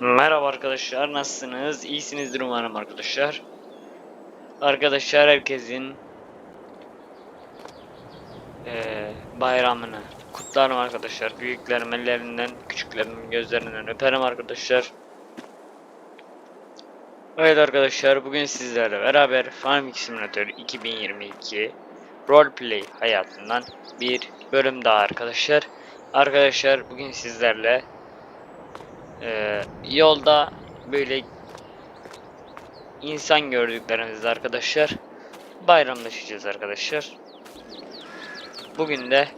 Merhaba arkadaşlar nasılsınız? İyisinizdir umarım arkadaşlar. Arkadaşlar herkesin eee, bayramını kutlarım arkadaşlar. Büyüklerim ellerinden, küçüklerimin gözlerinden öperim arkadaşlar. Evet arkadaşlar bugün sizlerle beraber Farming Simulator 2022 Roleplay hayatından bir bölüm daha arkadaşlar. Arkadaşlar bugün sizlerle ee, yolda böyle insan gördüklerimizde arkadaşlar bayramlaşacağız arkadaşlar. Bugün de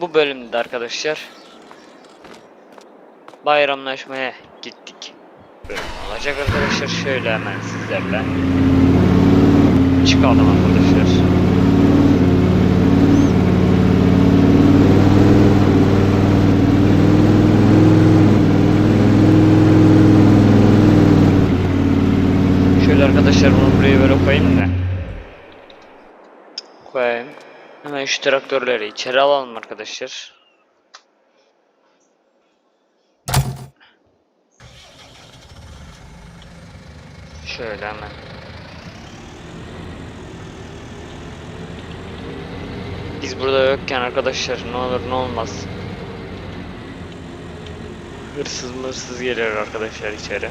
bu bölümde arkadaşlar bayramlaşmaya gittik. Bölüm olacak arkadaşlar şöyle hemen sizlerle çıkalım arkadaşlar. Şöyle arkadaşlar bunu buraya böyle koyayım da. Koyayım. Hemen şu traktörleri içeri alalım arkadaşlar. Şöyle hemen. Biz burada yokken arkadaşlar ne olur ne olmaz. Hırsız mırsız geliyor arkadaşlar içeri.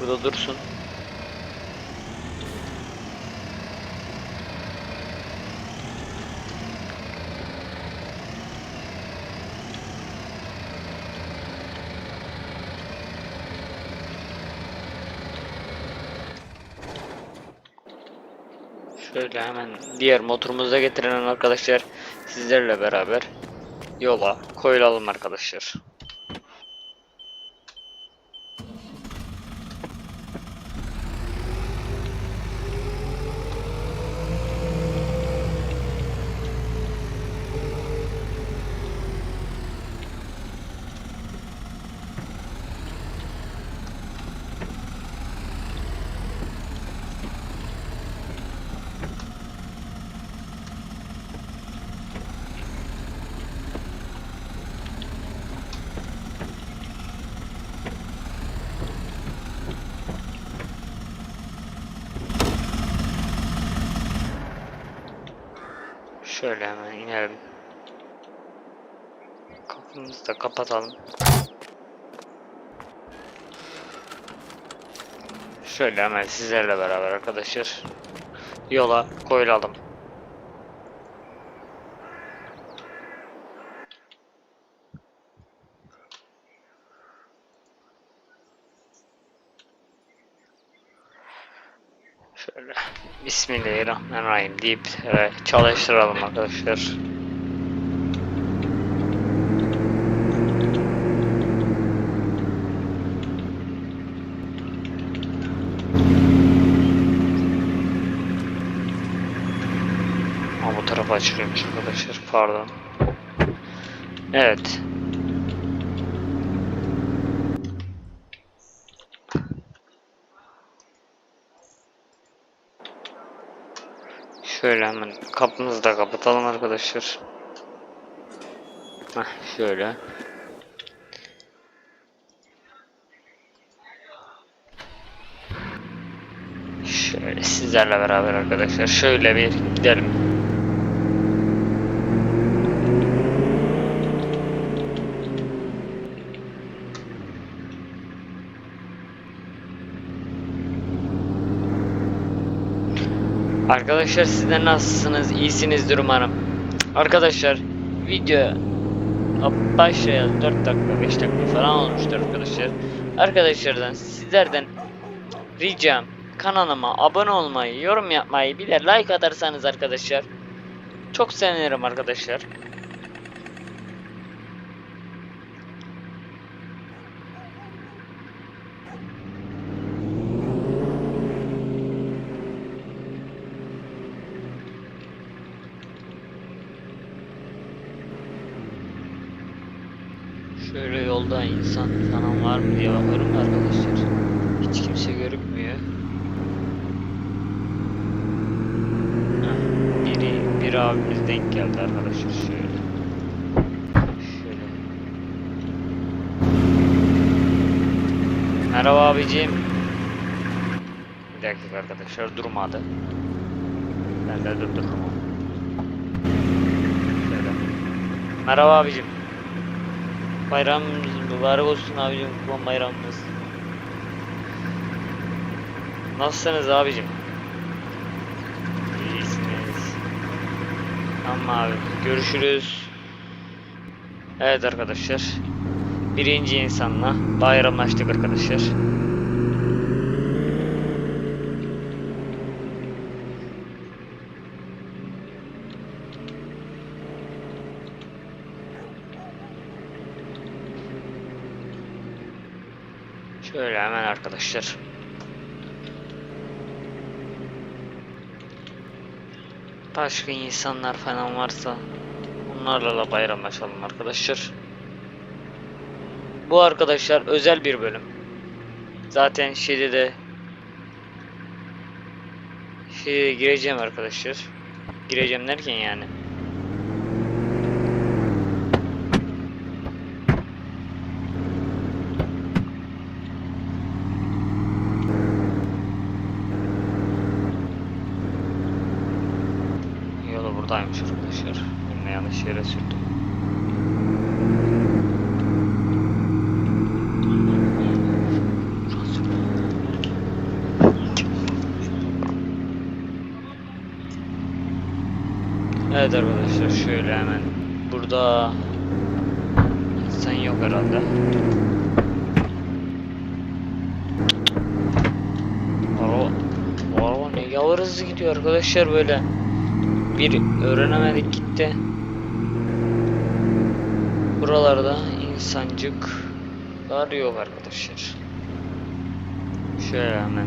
Burada dursun. Şöyle hemen diğer motorumuza getiren arkadaşlar sizlerle beraber yola koyulalım arkadaşlar. Şöyle hemen inelim. Kapımızı da kapatalım. Şöyle hemen sizlerle beraber arkadaşlar yola koyulalım. Şöyle Bismillahirrahmanirrahim deyip evet, çalıştıralım arkadaşlar. Ama bu tarafa açılıyormuş arkadaşlar pardon. Evet. Şöyle hemen kapımızı da kapatalım arkadaşlar. Heh, şöyle. Şöyle sizlerle beraber arkadaşlar şöyle bir gidelim. Arkadaşlar sizler nasılsınız? İyisinizdir umarım. Arkadaşlar video başlayalı 4 dakika 5 dakika falan olmuştur arkadaşlar. Arkadaşlardan sizlerden ricam kanalıma abone olmayı, yorum yapmayı, bir de like atarsanız arkadaşlar çok sevinirim arkadaşlar. Şöyle yolda insan falan var mı diye bakıyorum da arkadaşlar. Hiç kimse görünmüyor. Biri bir abimiz denk geldi arkadaşlar şöyle. Şöyle. Merhaba abicim. Bir dakika arkadaşlar durmadı. Ben de. Şöyle. Merhaba abicim. Bayramımız mübarek olsun abicim. Kurban bayramımız. Nasılsınız abicim? İyisiniz. Tamam abi. Görüşürüz. Evet arkadaşlar. Birinci insanla bayramlaştık arkadaşlar. Şöyle hemen arkadaşlar. Başka insanlar falan varsa onlarla da bayramlaşalım arkadaşlar. Bu arkadaşlar özel bir bölüm. Zaten şeyde de şeye gireceğim arkadaşlar. Gireceğim derken yani. Yere sürdüm. Evet arkadaşlar şöyle hemen burada insan yok herhalde. Araba, araba ne yavur hızlı gidiyor arkadaşlar böyle. Bir öğrenemedik gitti. Buralarda insancıklar yok arkadaşlar. Şöyle hemen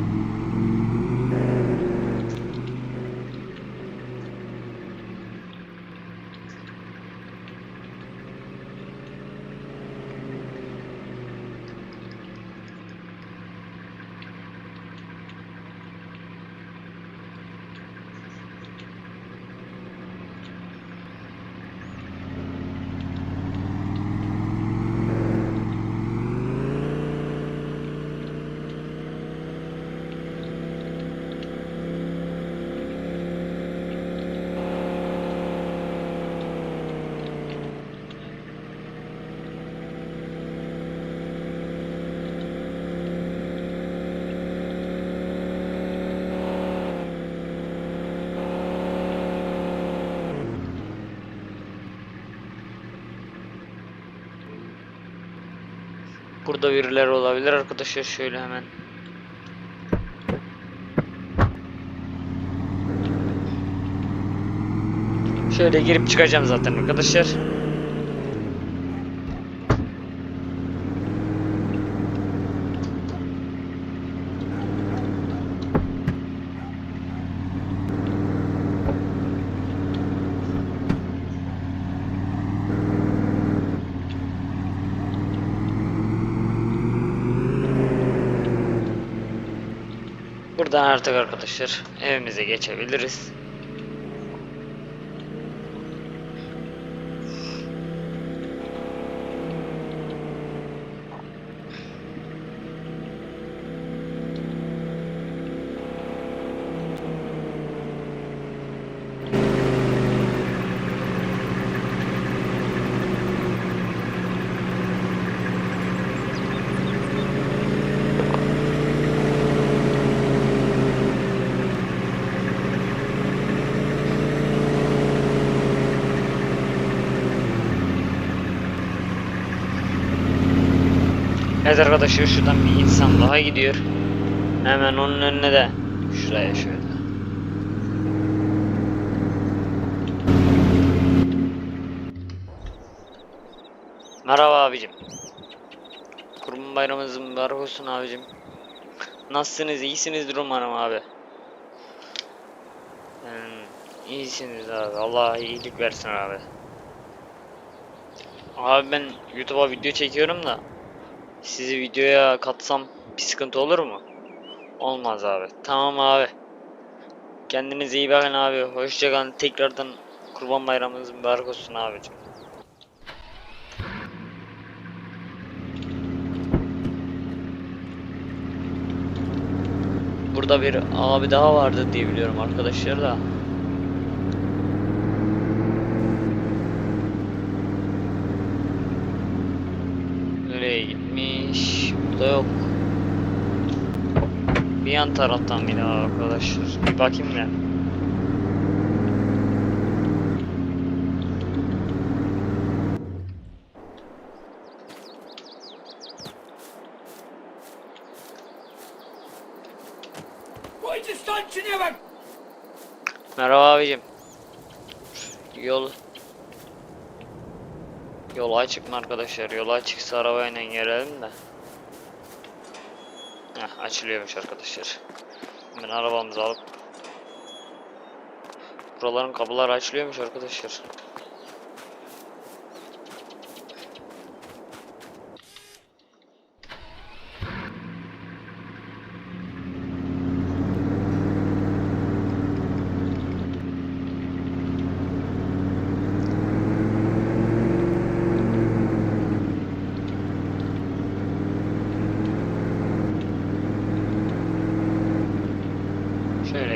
Burada birileri olabilir arkadaşlar şöyle hemen. Şöyle girip çıkacağım zaten arkadaşlar. Buradan artık arkadaşlar evimize geçebiliriz. Evet arkadaşlar şuradan bir insan daha gidiyor. Hemen onun önüne de şuraya şöyle. Merhaba abicim. Kurban bayramınız mübarek olsun abicim. Nasılsınız? İyisinizdir umarım abi. Hmm, iyisiniz abi. Allah iyilik versin abi. Abi ben YouTube'a video çekiyorum da sizi videoya katsam bir sıkıntı olur mu? Olmaz abi. Tamam abi. Kendinize iyi bakın abi. Hoşçakalın. Tekrardan Kurban Bayramınız mübarek olsun abicim. burada bir abi daha vardı diye biliyorum arkadaşlar da. Burada yok. Bir yan taraftan daha arkadaşlar. Bir bakayım bak! Merhaba abicim. Yol Yol açık mı arkadaşlar? Yol açıksa arabayla gelelim de. Heh, açılıyormuş arkadaşlar. Ben arabamızı alıp Buraların kapıları açılıyormuş arkadaşlar.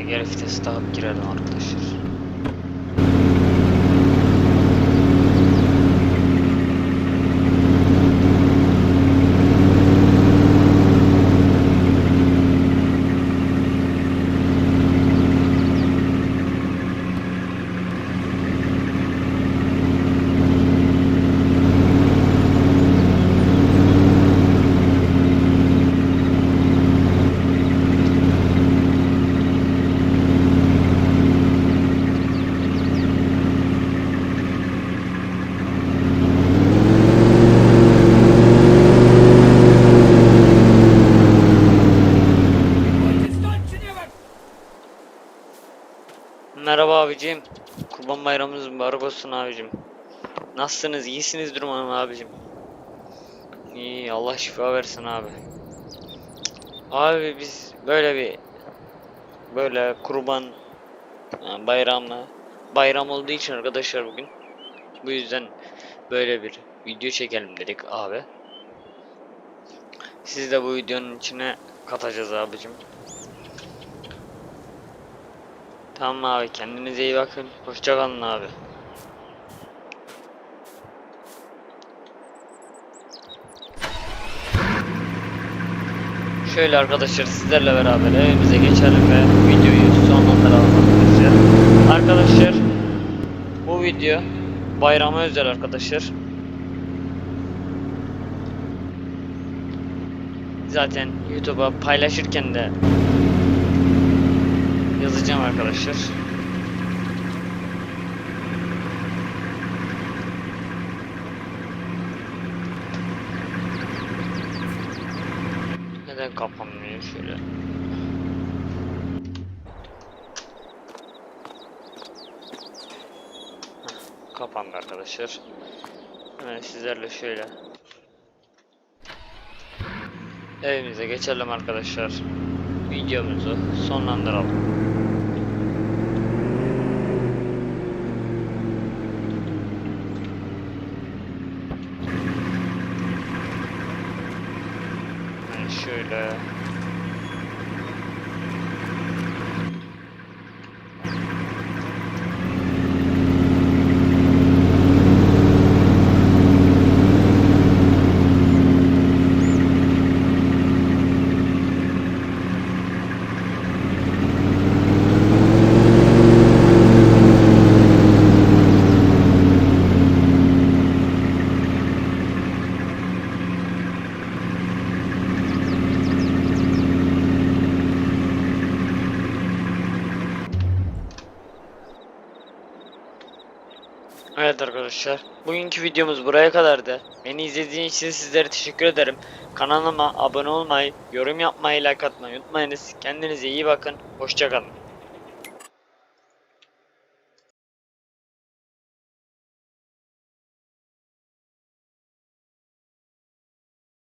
gerek vitesi daha girer artık. Merhaba abicim. Kurban bayramınız mübarek olsun abicim. Nasılsınız? İyisinizdir umarım abicim. İyi Allah şifa versin abi. Abi biz böyle bir böyle kurban e, bayramı bayram olduğu için arkadaşlar bugün bu yüzden böyle bir video çekelim dedik abi. Sizi de bu videonun içine katacağız abicim. Tamam abi kendinize iyi bakın. Hoşça kalın abi. Şöyle arkadaşlar sizlerle beraber evimize geçelim ve videoyu sonlandıralım arkadaşlar. Arkadaşlar bu video bayrama özel arkadaşlar. Zaten YouTube'a paylaşırken de yazacağım arkadaşlar. Neden kapanmıyor şöyle? Kapandı arkadaşlar. Hemen sizlerle şöyle evimize geçelim arkadaşlar. Videomuzu sonlandıralım. Yani şöyle Evet arkadaşlar. Bugünkü videomuz buraya kadardı. Beni izlediğiniz için sizlere teşekkür ederim. Kanalıma abone olmayı, yorum yapmayı, like atmayı unutmayınız. Kendinize iyi bakın. Hoşçakalın.